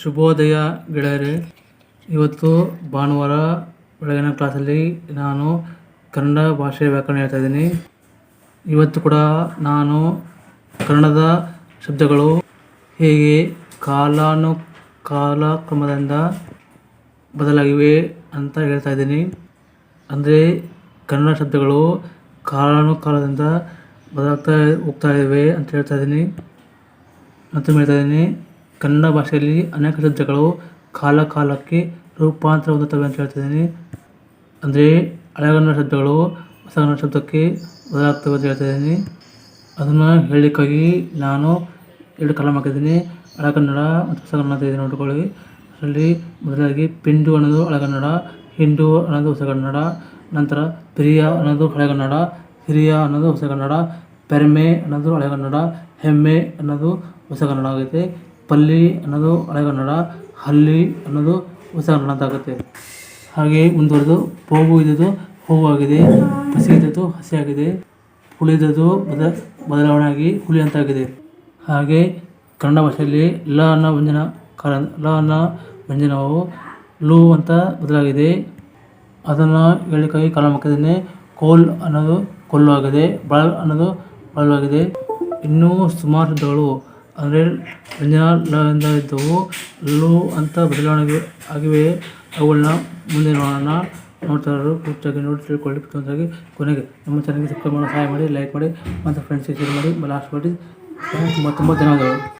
ಶುಭೋದಯ ಗೆಳೆಯರೇ ಇವತ್ತು ಭಾನುವಾರ ಬೆಳಗಿನ ಕ್ಲಾಸಲ್ಲಿ ನಾನು ಕನ್ನಡ ಭಾಷೆ ವ್ಯಾಕರಣ ಹೇಳ್ತಾ ಇದ್ದೀನಿ. ಇವತ್ತು ಕೂಡ ನಾನು ಕನ್ನಡದ ಶಬ್ದಗಳು ಹೇಗೆ ಕಾಲಾನು ಕಾಲಕ್ರಮದಿಂದ ಬದಲಾಗಿವೆ ಅಂತ ಹೇಳ್ತಾ ಇದ್ದೀನಿ. ಅಂದರೆ ಕನ್ನಡ ಶಬ್ದಗಳು ಕಾಲಾನುಕಾಲದಿಂದ ಬದಲಾಗ್ತಾ ಹೋಗ್ತಾ ಇವೆ ಅಂತ ಹೇಳ್ತಾ ಇದ್ದೀನಿ. ಮತ್ತೊಮ್ಮೆ ಹೇಳ್ತಾ ಇದ್ದೀನಿ. ಕನ್ನಡ ಭಾಷೆಯಲ್ಲಿ ಅನೇಕ ಶಬ್ದಗಳು ಕಾಲ ಕಾಲಕ್ಕೆ ರೂಪಾಂತರ ಹೊಂದುತ್ತವೆ ಅಂತ ಹೇಳ್ತಿದ್ದೀನಿ. ಅಂದರೆ ಹಳೆಗನ್ನಡ ಶಬ್ದಗಳು ಹೊಸ ಕನ್ನಡ ಶಬ್ದಕ್ಕೆ ಬದಲಾಗ್ತವೆ ಅಂತ ಹೇಳ್ತಿದ್ದೀನಿ. ಅದನ್ನು ಹೇಳಲಿಕ್ಕಾಗಿ ನಾನು ಎರಡು ಕಲಂ ಹಾಕಿದ್ದೀನಿ. ಹಳೆಗನ್ನಡ ಮತ್ತು ಹೊಸ ಕನ್ನಡ ಇದೆ ನೋಡ್ಕೊಳ್ಳಿ. ಅದರಲ್ಲಿ ಮೊದಲಾಗಿ ಪಿಂಡು ಅನ್ನೋದು ಹಳೆಗನ್ನಡ ಹಿಂಡು ಅನ್ನೋದು ಹೊಸ ಕನ್ನಡ ನಂತರ ಪ್ರಿಯ ಅನ್ನೋದು ಹಳೆಗನ್ನಡ, ಹಿರಿಯ ಅನ್ನೋದು ಹೊಸ ಕನ್ನಡ ಪೆರ್ಮೆ ಅನ್ನೋದು ಹಳೆಗನ್ನಡ, ಹೆಮ್ಮೆ ಅನ್ನೋದು ಹೊಸ ಕನ್ನಡ ಆಗೈತೆ ಪಲ್ಲಿ ಅನ್ನೋದು ಹಳೆಗನ್ನಡ ಹಲ್ಲಿ ಅನ್ನೋದು ಹೊಸ ಕನ್ನಡ ಅಂತ ಆಗುತ್ತೆ ಹಾಗೆ ಮುಂದುವರೆದು ಪೋಗು ಇದ್ದದ್ದು ಆಗಿದೆ, ಹಸಿ ಇದ್ದದ್ದು ಹಸಿ ಆಗಿದೆ ಇದ್ದದ್ದು ಬದ ಬದಲಾವಣೆ ಆಗಿ ಹುಲಿ ಅಂತಾಗಿದೆ ಹಾಗೆ ಕನ್ನಡ ಭಾಷೆಯಲ್ಲಿ ಲ ಅನ್ನೋ ವ್ಯಂಜನ ಕಾಲ ಲ ಅನ್ನೋ ವ್ಯಂಜನವು ಲೂ ಅಂತ ಬದಲಾಗಿದೆ. ಅದನ್ನು ಹೇಳಲಿಕ್ಕಾಗಿ ಕಾಲ ಮಕ್ಕದನ್ನೇ ಕೋಲ್ ಅನ್ನೋದು ಕೊಲ್ಲು ಆಗಿದೆ ಬಳ ಅನ್ನೋದು ಬಳಲು ಆಗಿದೆ ಇನ್ನೂ ಸುಮಾರು ಶಬ್ದಗಳು ಇಂದ ಇದ್ದವು ಲು ಅಂತ ಬದಲಾವಣೆ ಆಗಿವೆ. ಅವುಗಳನ್ನ ಮುಂದೆ ನೋಡೋಣ. ನೋಡ್ತಾ ಇರೋರು ಪೂರ್ತಿಯಾಗಿ ನೋಡಿ ತಿಳ್ಕೊಳ್ಳಿ. ಪುಸ್ತಕವಾಗಿ ಕೊನೆಗೆ ನಮ್ಮ ಚಾನಲ್ಗೆ ಸಬ್ಸ್ಕ್ರೈಬ್ ಮಾಡೋ ಸಹಾಯ ಮಾಡಿ ಲೈಕ್ ಮಾಡಿ, ಮತ್ತು ಫ್ರೆಂಡ್ಸಿಗೆ ಶೇರ್ ಮಾಡಿ. ಲಾಸ್ಟ್ ಮಾಡಿ ತುಂಬ ತುಂಬ ಧನ್ಯವಾದಗಳು.